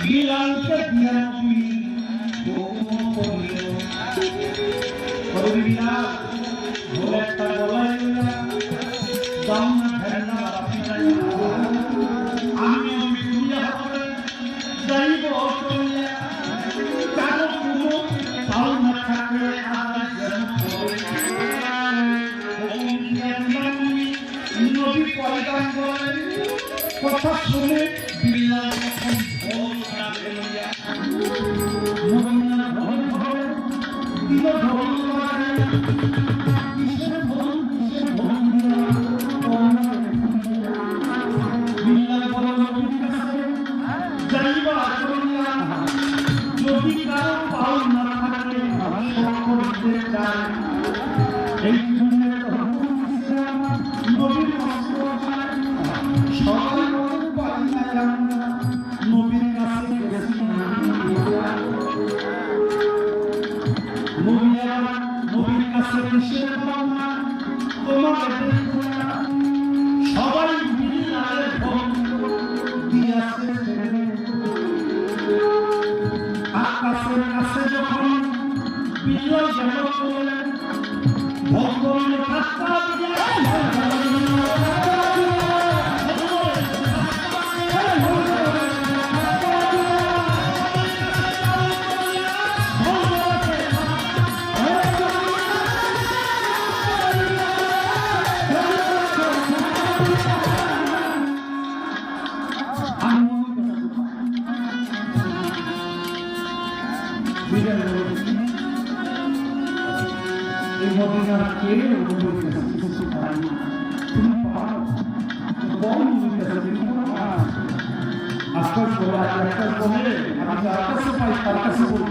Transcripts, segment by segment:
বিলালকে দিয়া নবী করবিনা ভোলে একটা বলাই দাম না ফেলনা আমি আমি দুনিয়া হবে যাইব অসুবিধা কারও কোনো পাল না থাকলে আমার নবী পয়গাম বলেন কথা শুনে বিল্লাহ যদি কারও মদিনার কে নবীর কাছে কিছু পায় তুমি পাও বল তুমি পাও আজকাল করে আজকাল করে আমি যার কাছে পাই তার কাছে বলব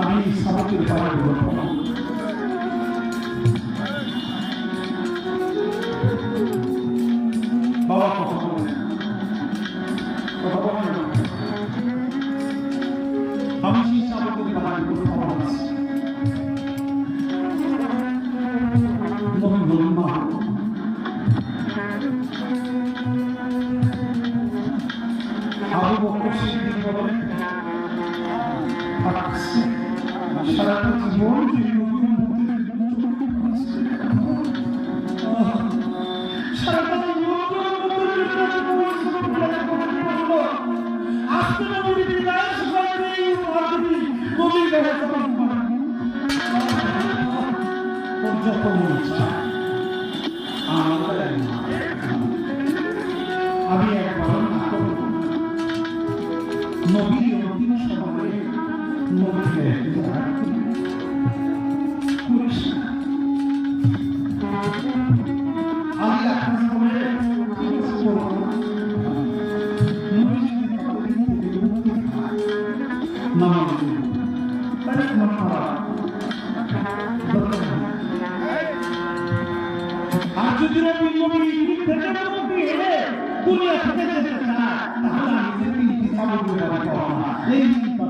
আমি পাড়া আবু বকর সিদ্দিক বলেন সারাটা জীবন যে নবীর সারাটা জীবন আজকে নবীর বিদায় সবাই এই মাধবী নবীর ব্যবস্থা যত ইচ্ছা আমার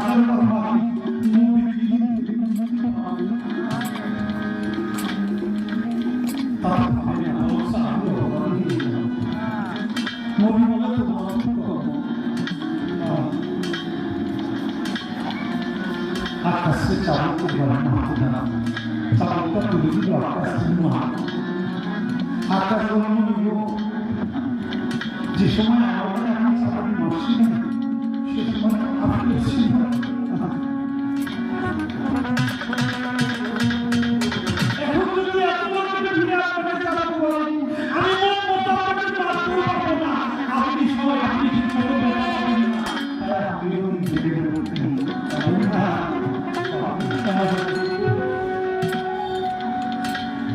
Come Semarang.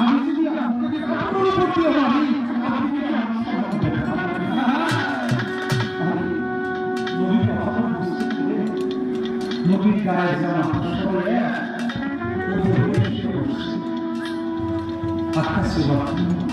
আমি যদি আপনাকে কাপড় করতে পারি নবীর গায়ে জামা পরে আকাশে বাবা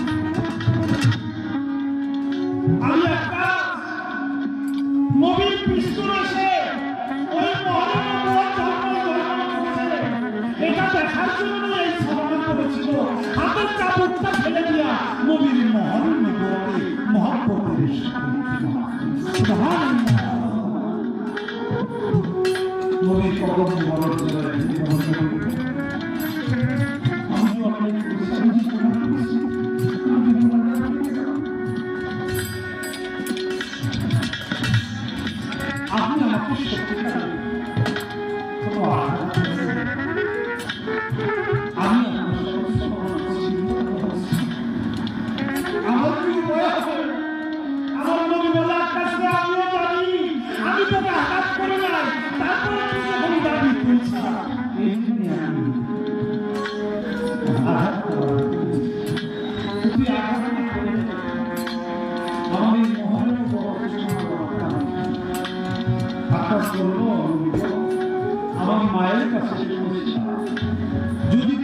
যদি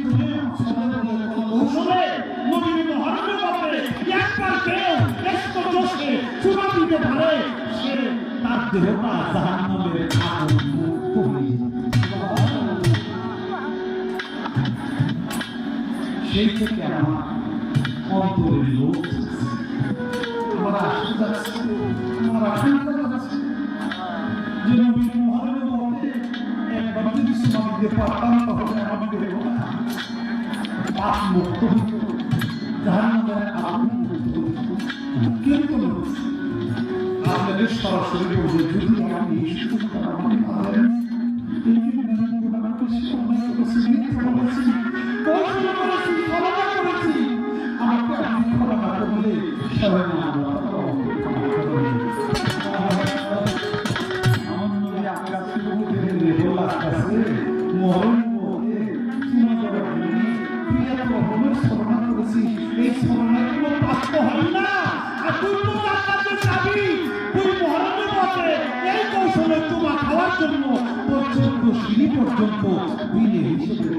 তার দেহটা জাহান্নামের আগুন সেই থেকে আমার অন্তরের লোক আমার আশীর্বাদ আমার আশীর্বাদ যে পারতাম তাহলে আমাকে দেব না পাপ মুক্ত কিন্তু আপনাদের সরাসরি যে পূর্ব রাস্তার চাবি ওই মহারণের পথে, এই কৌশলে তোমা খাওয়ার জন্য পর্যন্ত সিঁড়ি পর্যন্ত বিলে হিসেবে